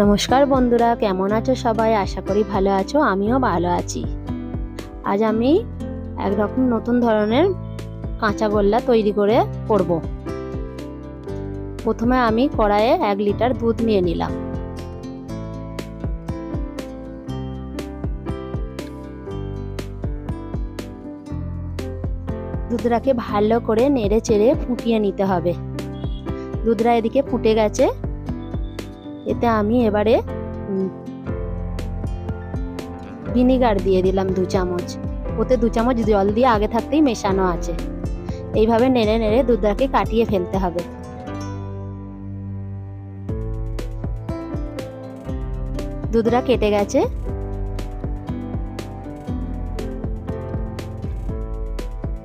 নমস্কার বন্ধুরা, কেমন আছো সবাই? আশা করি ভালো আছো, আমিও ভালো আছি। আজ আমি একরকম নতুন ধরনের কাঁচা গোল্লা তৈরি করে করব। প্রথমে আমি কড়াইয়ে এক লিটার দুধ নিয়ে নিলাম। দুধটাকে ভালো করে নেড়ে চেড়ে ফুটিয়ে নিতে হবে। দুধরা এদিকে ফুটে গেছে। এতে আমি এবারে ভিনিগার দিয়ে দিলাম দু চামচ। ওতে দু চামচ জল দিয়ে আগে থাকতেই মেশানো আছে। এইভাবে নেড়ে নেড়ে দুধটাকে কাটিয়ে ফেলতে হবে। দুধটা কেটে গেছে।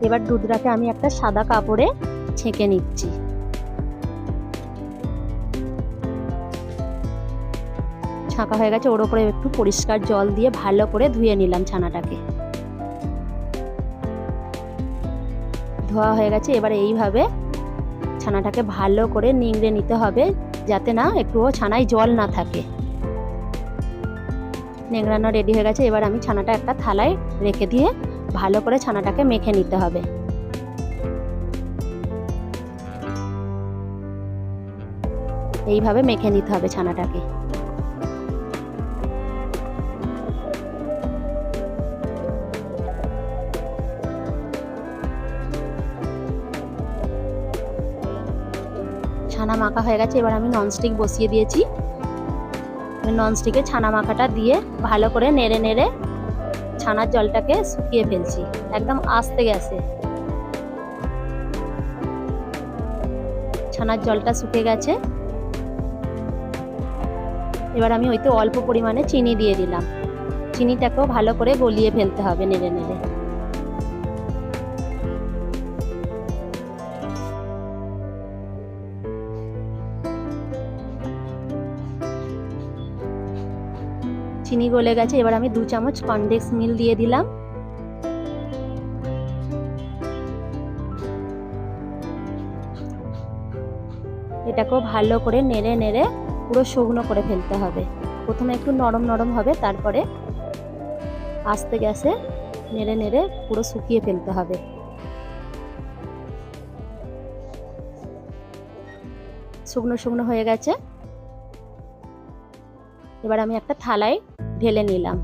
এবার দুধটাকে আমি একটা সাদা কাপড়ে ছেঁকে নিচ্ছি। ছাঁকা হয়ে গেছে, ওর ওপরে একটু পরিষ্কার জল দিয়ে ভালো করে ধুয়ে নিলাম ছানাটাকে। ধোয়া হয়ে গেছে, এবার এইভাবে ছানাটাকে ভালো করে নিংড়ে নিতে হবে, যাতে না একটুও ছানায় জল না থাকে। নেংড়ানো রেডি হয়ে গেছে, এবার আমি ছানাটা একটা থালায় রেখে দিয়ে ভালো করে ছানাটাকে মেখে নিতে হবে। এইভাবে মেখে নিতে হবে ছানাটাকে। ছানা মাখা হয়ে গেছে, এবার আমি ননস্টিক বসিয়ে দিয়েছি। ননস্টিকে ছানা মাখাটা দিয়ে ভালো করে নেড়ে নেড়ে ছানার জলটাকে শুকিয়ে ফেলছি, একদম আস্তে গেছে। ছানার জলটা শুকে গেছে। এবার আমি ওইতে অল্প পরিমাণে চিনি দিয়ে দিলাম। চিনিটাকেও ভালো করে গলিয়ে ফেলতে হবে নেড়ে নেড়ে। চিনি গলে গেছে, এবার আমি দু চামচ কনডেক্স মিল দিয়ে দিলাম। এটাকেও ভালো করে নেড়ে নেড়ে পুরো শুকনো করে ফেলতে হবে। প্রথমে একটু নরম নরম হবে, তারপরে আস্তে গ্যাসে নেড়ে নেড়ে পুরো শুকিয়ে ফেলতে হবে। শুকনো শুকনো হয়ে গেছে। এবার আমি একটা থালায় ঢেলে নিলাম।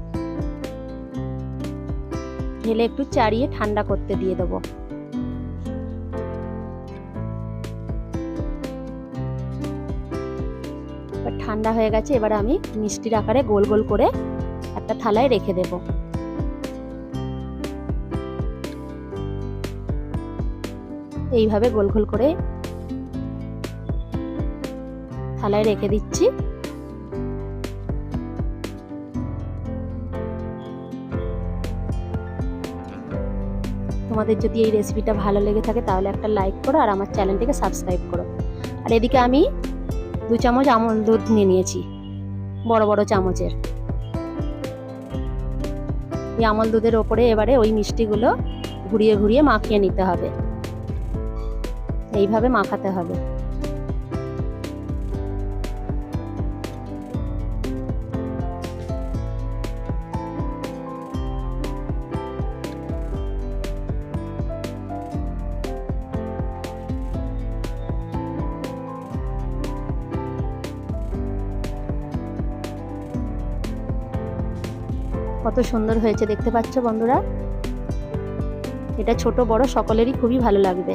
ঢেলে একটু চাড়িয়ে ঠান্ডা করতে দিয়ে দেবো। ঠান্ডা হয়ে গেছে, এবার আমি মিষ্টির আকারে গোল গোল করে একটা থালায় রেখে দেব। এইভাবে গোল গোল করে থালায় রেখে দিচ্ছি। তোমাদের যদি এই রেসিপিটা ভালো লেগে থাকে, তাহলে একটা লাইক করো আর আমার চ্যানেলটিকে সাবস্ক্রাইব করো। আর এদিকে আমি দু চামচ আমল দুধ নিয়ে নিয়েছি, বড় বড় চামচের। এই আমল দুধের ওপরে এবারে ওই মিষ্টিগুলো ঘুরিয়ে ঘুরিয়ে মাখিয়ে নিতে হবে। এইভাবে মাখাতে হবে। কত সুন্দর হয়েছে দেখতে পাচ্ছ বন্ধুরা? এটা ছোট বড় সকলেরই খুবই ভালো লাগবে।